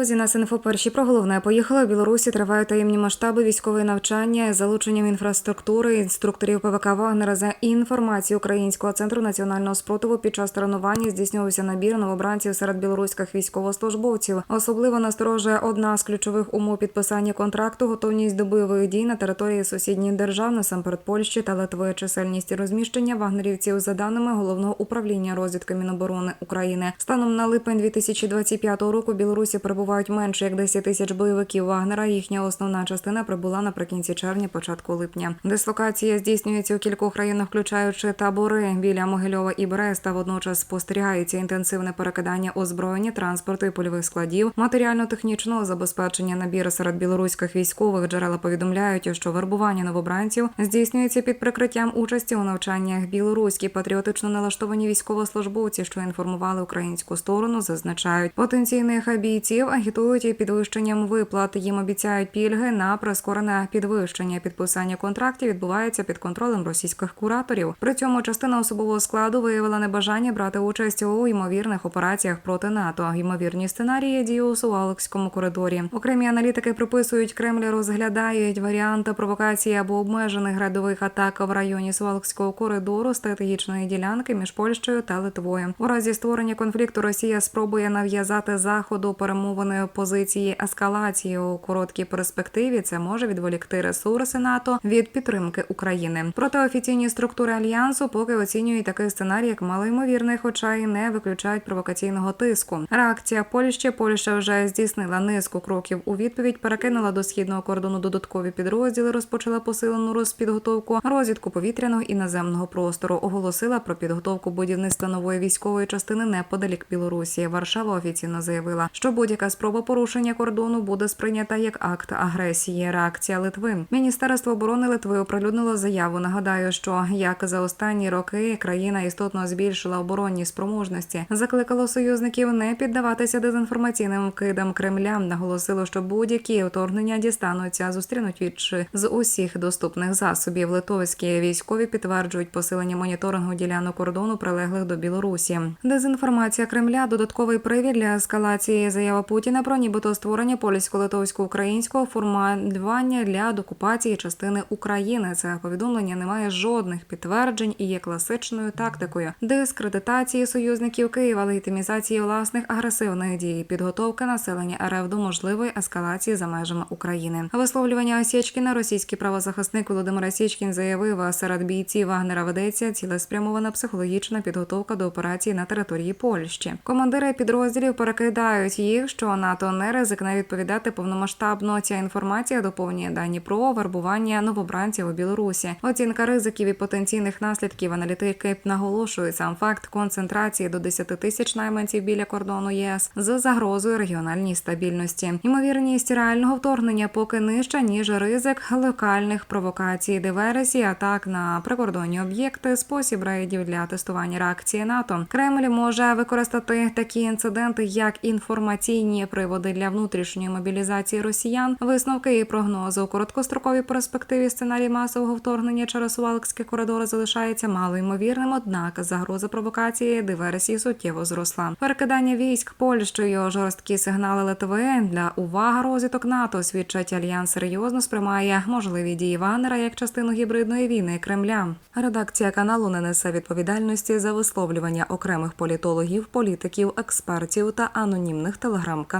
Друзі, на Синфо перші про головне поїхали. У Білорусі тривають таємні масштаби військової навчання з залученням інфраструктури інструкторів ПВК Вагнера за інформацією Українського центру національного спротиву під час тренування здійснювався набір новобранців серед білоруських військовослужбовців. Особливо насторожує одна з ключових умов підписання контракту готовність до бойових дій на території сусідніх держав, насамперед Польщі та Литви. Чисельність розміщення вагнерівців за даними головного управління розвідки Міноборони України. Станом на липень 2025 року Білорусі перебувають менше як 10 тисяч бойовиків Вагнера. Їхня основна частина прибула наприкінці червня, початку липня. Дислокація здійснюється у кількох районах, включаючи табори біля Могильова і Бреста. Водночас спостерігається інтенсивне перекидання озброєння, транспорту і польових складів, матеріально-технічного забезпечення набір серед білоруських військових. Джерела повідомляють, що вербування новобранців здійснюється під прикриттям участі у навчаннях. Білоруські патріотично налаштовані військовослужбовці, що інформували українську сторону, зазначають потенційних бійців агітують підвищенням виплат. Їм обіцяють пільги на прискорене підвищення. Підписання контрактів відбувається під контролем російських кураторів. При цьому частина особового складу виявила небажання брати участь у ймовірних операціях проти НАТО. Ймовірні сценарії дії у Сувалкському коридорі. Окремі аналітики приписують Кремль розглядають варіанти провокації або обмежених градових атак в районі Сувалкського коридору стратегічної ділянки між Польщею та Литвою. У разі створення конфлікту Росія спробує нав'язати заходу перемовини позиції ескалації у короткій перспективі. Це може відволікти ресурси НАТО від підтримки України. Проте офіційні структури альянсу поки оцінюють такий сценарій як малоймовірний, хоча й не виключають провокаційного тиску. Реакція Польщі Польща вже здійснила низку кроків у відповідь, перекинула до східного кордону додаткові підрозділи, розпочала посилену розпідготовку, розвідку повітряного і наземного простору, оголосила про підготовку будівництва нової військової частини неподалік Білорусі. Варшава офіційно заявила, що будь-яка спроба порушення кордону буде сприйнята як акт агресії. Реакція Литви. Міністерство оборони Литви оприлюднило заяву. Нагадаю, що як за останні роки країна істотно збільшила оборонні спроможності, закликало союзників не піддаватися дезінформаційним вкидам Кремля. Наголосило, що будь-які вторгнення дістануться, зустрінуть відчі з усіх доступних засобів. Литовські військові підтверджують посилення моніторингу ділянок кордону, прилеглих до Білорусі. Дезінформація Кремля додатковий привід для ескалації. Заява Путіна про нібито створення польсько-литовсько-українського формулювання для докупації частини України. Це повідомлення не має жодних підтверджень і є класичною тактикою дискредитації союзників Києва, легітимізації власних агресивних дій, підготовки населення РФ до можливої ескалації за межами України. Висловлювання Осєчкіна російський правозахисник Володимир Січкін заявив, серед бійців Вагнера ведеться цілеспрямована психологічна підготовка до операції на території Польщі. Командири підрозділів перекидають їх, що НАТО не ризикне відповідати повномасштабно. Ця інформація доповнює дані про вербування новобранців у Білорусі. Оцінка ризиків і потенційних наслідків аналітики наголошують сам факт концентрації до 10 тисяч найманців біля кордону ЄС з загрозою регіональній стабільності. Ймовірність реального вторгнення поки нижча ніж ризик локальних провокацій, диверсій, атак на прикордонні об'єкти, спосіб рейдів для тестування реакції НАТО. Кремль може використати такі інциденти як інформаційні приводи для внутрішньої мобілізації росіян, висновки і прогнози у короткостроковій перспективі. Сценарій масового вторгнення через Сувалкські коридори залишається малоймовірним. Однак загроза провокації диверсії суттєво зросла. Перекидання військ Польщею, жорсткі сигнали Литви для уваги розвиток НАТО свідчать альянс серйозно сприймає можливі дії Вагнера як частину гібридної війни Кремля. Редакція каналу не несе відповідальності за висловлювання окремих політологів, політиків, експертів та анонімних телеграм-каналів.